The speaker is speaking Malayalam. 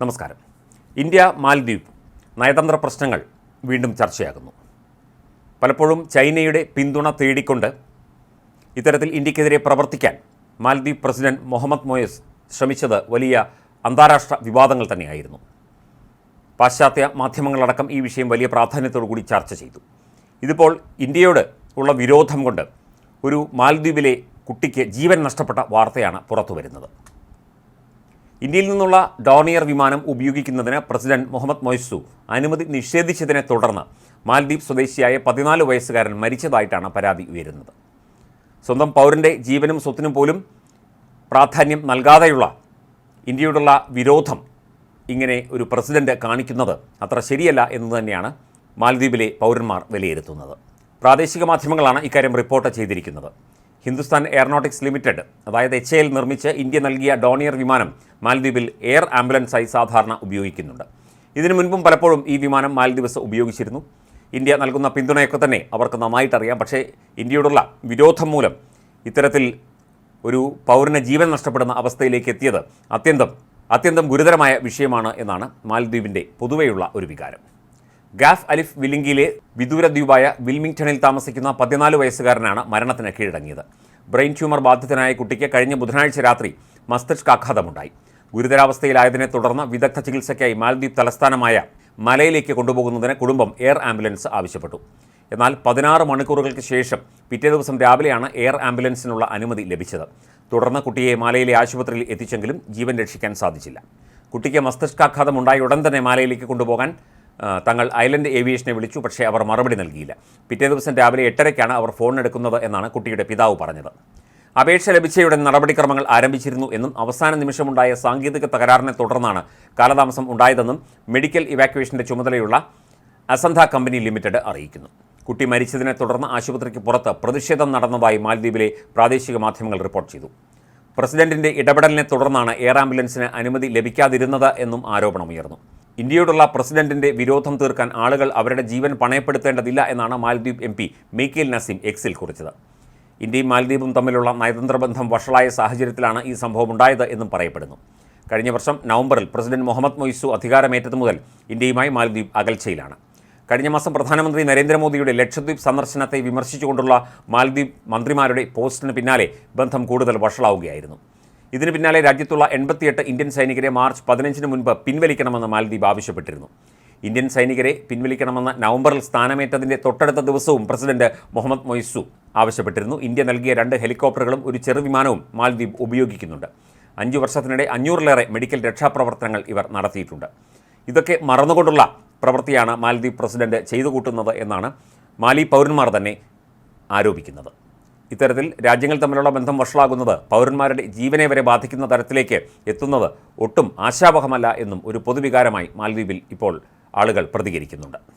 നമസ്കാരം. ഇന്ത്യ മാൽദ്വീപ് നയതന്ത്ര പ്രശ്നങ്ങൾ വീണ്ടും ചർച്ചയാകുന്നു. പലപ്പോഴും ചൈനയുടെ പിന്തുണ തേടിക്കൊണ്ട് ഇത്തരത്തിൽ ഇന്ത്യക്കെതിരെ പ്രവർത്തിക്കാൻ മാൽദ്വീപ് പ്രസിഡന്റ് മുഹമ്മദ് മൊയസ് ശ്രമിച്ചത് വലിയ അന്താരാഷ്ട്ര വിവാദങ്ങൾ തന്നെയായിരുന്നു. പാശ്ചാത്യ മാധ്യമങ്ങളടക്കം ഈ വിഷയം വലിയ പ്രാധാന്യത്തോടു കൂടി ചർച്ച ചെയ്തു. ഇതിപ്പോൾ ഇന്ത്യയോട് ഉള്ള വിരോധം കൊണ്ട് ഒരു മാൽദ്വീപിലെ കുട്ടിക്ക് ജീവൻ നഷ്ടപ്പെട്ട വാർത്തയാണ് പുറത്തു വരുന്നത് ഇന്ത്യയിൽ നിന്നുള്ള ഡോണിയർ വിമാനം ഉപയോഗിക്കുന്നതിന് പ്രസിഡന്റ് മുഹമ്മദ് മൊയ്സു അനുമതി നിഷേധിച്ചതിനെ തുടർന്ന് മാൽദ്വീപ് സ്വദേശിയായ പതിനാല് വയസ്സുകാരൻ മരിച്ചതായിട്ടാണ് പരാതി ഉയരുന്നത്. സ്വന്തം പൗരന്റെ ജീവനും സ്വത്തിനും പോലും പ്രാധാന്യം നൽകാതെയുള്ള ഇന്ത്യയോടുള്ള വിരോധം ഇങ്ങനെ ഒരു പ്രസിഡന്റ് കാണിക്കുന്നത് അത്ര ശരിയല്ല എന്ന് തന്നെയാണ് മാലദ്വീപിലെ പൗരന്മാർ വിലയിരുത്തുന്നത്. പ്രാദേശിക മാധ്യമങ്ങളാണ് ഇക്കാര്യം റിപ്പോർട്ട് ചെയ്തിരിക്കുന്നത്. ഹിന്ദുസ്ഥാൻ എയറോനോട്ടിക്സ് ലിമിറ്റഡ് അതായത് എച്ച് എൽ നിർമ്മിച്ച് ഇന്ത്യ നൽകിയ ഡോണിയർ വിമാനം മാലദ്വീപിൽ എയർ ആംബുലൻസായി സാധാരണ ഉപയോഗിക്കുന്നുണ്ട്. ഇതിനു മുൻപും പലപ്പോഴും ഈ വിമാനം മാലദ്വീപ്സ് ഉപയോഗിച്ചിരുന്നു. ഇന്ത്യ നൽകുന്ന പിന്തുണയൊക്കെ തന്നെ അവർക്ക് നന്നായിട്ടറിയാം. പക്ഷേ ഇന്ത്യയോടുള്ള വിരോധം മൂലം ഇത്തരത്തിൽ ഒരു പൗരന് ജീവൻ നഷ്ടപ്പെടുന്ന അവസ്ഥയിലേക്ക് എത്തിയത് അത്യന്തം അത്യന്തം ഗുരുതരമായ വിഷയമാണ് എന്നാണ് മാലദ്വീപിന്റെ പൊതുവെയുള്ള ഒരു വികാരം. ഗാഫ് അലിഫ് വില്ലിംഗിലെ വിദൂര ദ്വീപായ വിൽമിംഗ്ടണിൽ താമസിക്കുന്ന പതിനാല് വയസ്സുകാരനാണ് മരണത്തിന് കീഴടങ്ങിയത്. ബ്രെയിൻ ട്യൂമർ ബാധിതനായ കുട്ടിക്ക് കഴിഞ്ഞ ബുധനാഴ്ച രാത്രി മസ്തിഷ്കാഘാതമുണ്ടായി. ഗുരുതരാവസ്ഥയിലായതിനെ തുടർന്ന് വിദഗ്ധ ചികിത്സയ്ക്കായി മാലദ്വീപ് തലസ്ഥാനമായ മലയിലേക്ക് കൊണ്ടുപോകുന്നതിന് കുടുംബം എയർ ആംബുലൻസ് ആവശ്യപ്പെട്ടു. എന്നാൽ പതിനാറ് മണിക്കൂറുകൾക്ക് ശേഷം പിറ്റേ ദിവസം രാവിലെയാണ് എയർ ആംബുലൻസിനുള്ള അനുമതി ലഭിച്ചത്. തുടർന്ന് കുട്ടിയെ മാലയിലെ ആശുപത്രിയിൽ എത്തിച്ചെങ്കിലും ജീവൻ രക്ഷിക്കാൻ സാധിച്ചില്ല. കുട്ടിക്ക് മസ്തിഷ്കാഘാതം ഉണ്ടായ ഉടൻ തന്നെ മാലയിലേക്ക് കൊണ്ടുപോകാൻ തങ്ങൾ ഐലൻഡ് ഏവിയേഷനെ വിളിച്ചു പക്ഷേ അവർ മറുപടി നൽകിയില്ല. പിറ്റേ ദിവസം രാവിലെ എട്ടരയ്ക്കാണ് അവർ ഫോൺ എന്നാണ് കുട്ടിയുടെ പിതാവ് പറഞ്ഞത്. അപേക്ഷ ലഭിച്ചയുടൻ നടപടിക്രമങ്ങൾ ആരംഭിച്ചിരുന്നു എന്നും അവസാന നിമിഷമുണ്ടായ സാങ്കേതിക തകരാറിനെ തുടർന്നാണ് കാലതാമസം ഉണ്ടായതെന്നും മെഡിക്കൽ ഇവാക്യുവേഷന്റെ ചുമതലയുള്ള അസന്ധ കമ്പനി ലിമിറ്റഡ് അറിയിക്കുന്നു. കുട്ടി മരിച്ചതിനെ തുടർന്ന് ആശുപത്രിക്ക് പുറത്ത് പ്രതിഷേധം നടന്നതായി മാലദ്വീപിലെ പ്രാദേശിക മാധ്യമങ്ങൾ റിപ്പോർട്ട് ചെയ്തു. പ്രസിഡന്റിന്റെ ഇടപെടലിനെ തുടർന്നാണ് എയർ ആംബുലൻസിന് അനുമതി ലഭിക്കാതിരുന്നത് എന്നും ആരോപണമുയർന്നു. ഇന്ത്യയോടുള്ള പ്രസിഡന്റിന്റെ വിരോധം തീർക്കാൻ ആളുകൾ അവരുടെ ജീവൻ പണയപ്പെടുത്തേണ്ടതില്ല എന്നാണ് മാലദ്വീപ് എം പി മെയ്ക്കേൽ നസീം എക്സിൽ കുറിച്ചത്. ഇന്ത്യയും മാലദ്വീപും തമ്മിലുള്ള നയതന്ത്ര ബന്ധം വഷളായ സാഹചര്യത്തിലാണ് ഈ സംഭവം ഉണ്ടായത് എന്നും പറയപ്പെടുന്നു. കഴിഞ്ഞ വർഷം നവംബറിൽ പ്രസിഡന്റ് മുഹമ്മദ് മൊയ്സു അധികാരമേറ്റത് മുതൽ ഇന്ത്യയുമായി മാലദ്വീപ് അകൽച്ചയിലാണ്. കഴിഞ്ഞ മാസം പ്രധാനമന്ത്രി നരേന്ദ്രമോദിയുടെ ലക്ഷദ്വീപ് സന്ദർശനത്തെ വിമർശിച്ചുകൊണ്ടുള്ള മാലദ്വീപ് മന്ത്രിമാരുടെ പോസ്റ്റിന് പിന്നാലെ ബന്ധം കൂടുതൽ വഷളാവുകയായിരുന്നു. ഇതിന് പിന്നാലെ രാജ്യത്തുള്ള എൺപത്തിയെട്ട് ഇന്ത്യൻ സൈനികരെ മാർച്ച് പതിനഞ്ചിന് മുൻപ് പിൻവലിക്കണമെന്ന് മാലദ്വീപ് ആവശ്യപ്പെട്ടിരുന്നു. ഇന്ത്യൻ സൈനികരെ പിൻവലിക്കണമെന്ന് നവംബറിൽ സ്ഥാനമേറ്റതിന്റെ തൊട്ടടുത്ത ദിവസവും പ്രസിഡന്റ് മുഹമ്മദ് മൊയ്സു ആവശ്യപ്പെട്ടിരുന്നു. ഇന്ത്യ നൽകിയ രണ്ട് ഹെലികോപ്റ്ററുകളും ഒരു ചെറുവിമാനവും മാലദ്വീപ് ഉപയോഗിക്കുന്നുണ്ട്. അഞ്ചു വർഷത്തിനിടെ അഞ്ഞൂറിലേറെ മെഡിക്കൽ രക്ഷാപ്രവർത്തനങ്ങൾ ഇവർ നടത്തിയിട്ടുണ്ട്. ഇതൊക്കെ മറന്നുകൊണ്ടുള്ള പ്രവൃത്തിയാണ് മാലദ്വീപ് പ്രസിഡന്റ് ചെയ്തു കൂട്ടുന്നത് എന്നാണ് മാലി പൗരന്മാർ തന്നെ ആരോപിക്കുന്നത്. ഇത്തരത്തിൽ രാജ്യങ്ങൾ തമ്മിലുള്ള ബന്ധം വഷളാകുന്നത് പൗരന്മാരുടെ ജീവനെ വരെ ബാധിക്കുന്ന തരത്തിലേക്ക് എത്തുന്നത് ഒട്ടും ആശാവഹമല്ല എന്നും ഒരു പൊതുവികാരമായി മാലദ്വീപിൽ ഇപ്പോൾ ആളുകൾ പ്രതികരിക്കുന്നുണ്ട്